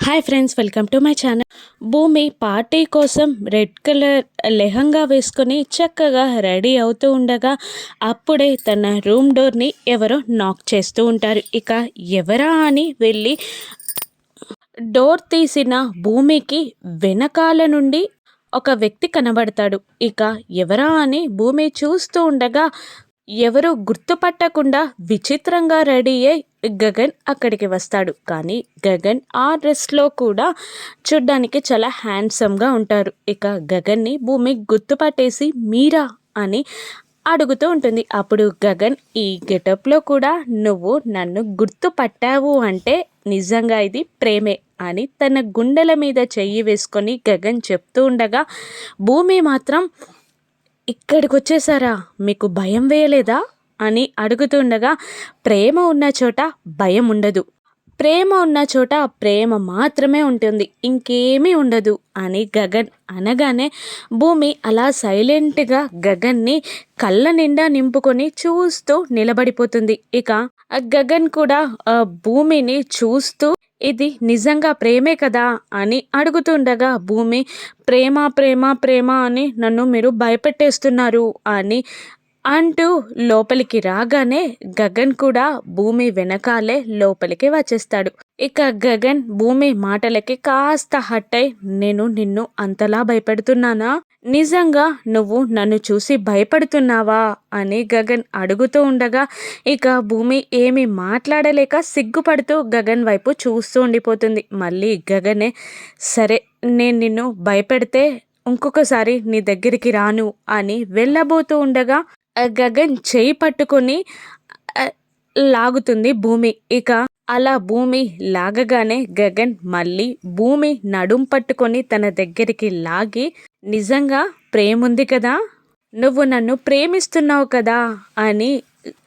Hi friends welcome to my channel Bhoomi party కోసం red colour lehenga వేసుకొని చక్కగా ready అవుతూ ఉండగా అప్పుడే తన రూమ్ డోర్ని ఎవరో నాక్ చేస్తూ ఉంటారు. ఇక ఎవరా అని వెళ్ళి డోర్ తీసిన భూమికి వెనకాల నుండి ఒక వ్యక్తి కనబడతాడు. ఇక ఎవరా అని భూమి చూస్తూ ఉండగా ఎవరు గుర్తుపట్టకుండా విచిత్రంగా రెడీ అయి గగన్ అక్కడికి వస్తాడు. కానీ గగన్ ఆ డ్రెస్లో కూడా చూడ్డానికి చాలా హ్యాండ్సమ్గా ఉంటారు. ఇక గగన్ని భూమి గుర్తుపట్టేసి మీరా అని అడుగుతూ ఉంటుంది. అప్పుడు గగన్ ఈ గెటప్లో కూడా నువ్వు నన్ను గుర్తుపట్టావు అంటే నిజంగా ఇది ప్రేమే అని తన గుండెల మీద చెయ్యి వేసుకొని గగన్ చెప్తూ ఉండగా భూమి మాత్రం ఇక్కడికి వచ్చేసారా మీకు భయం వేయలేదా? అని అడుగుతుండగా ప్రేమ ఉన్న చోట భయం ఉండదు. ప్రేమ ఉన్న చోట ప్రేమ మాత్రమే ఉంటుంది. ఇంకేమీ ఉండదు. అని గగన్ అనగానే భూమి అలా సైలెంట్గా గగన్ని కళ్ళ నిండా నింపుకొని చూస్తూ నిలబడిపోతుంది. ఇక గగన్ కూడా భూమిని చూస్తూ ఇది నిజంగా ప్రేమే కదా? అని అడుగుతుండగా భూమి ప్రేమ ప్రేమ ప్రేమ అని నన్ను మీరు భయపెట్టేస్తున్నారు అని అంటూ లోపలికి రాగానే గగన్ కూడా భూమి వెనకాలే లోపలికి వచ్చేస్తాడు. ఇక గగన్ భూమి మాటలకి కాస్త హట్టై నేను నిన్ను అంతలా భయపెడుతున్నానా? నిజంగా నువ్వు నన్ను చూసి భయపడుతున్నావా? అని గగన్ అడుగుతూ ఉండగా ఇక భూమి ఏమి మాట్లాడలేక సిగ్గుపడుతూ గగన్ వైపు చూస్తూ ఉండిపోతుంది. మళ్ళీ గగనే సరే నేను నిన్ను భయపెడితే ఇంకొకసారి నీ దగ్గరికి రాను అని వెళ్ళబోతూ ఉండగా గగన్ చేయి పట్టుకొని లాగుతుంది భూమి. ఇక అలా భూమి లాగగానే గగన్ మళ్ళీ భూమి నడుం పట్టుకొని తన దగ్గరికి లాగి నిజంగా ప్రేముంది కదా? నువ్వు నన్ను ప్రేమిస్తున్నావు కదా? అని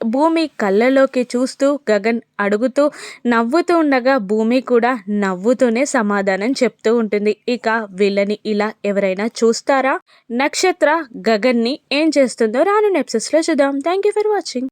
భూమి కళ్ళలోకి చూస్తూ గగన్ అడుగుతూ నవ్వుతూ ఉండగా భూమి కూడా నవ్వుతూనే సమాధానం చెప్తూ ఉంటుంది. ఇక వీళ్ళని ఇలా ఎవరైనా చూస్తారా? నక్షత్ర గగన్ని ఏం చేస్తుందో రాను నెప్సెస్లో చూద్దాం. Thank you for watching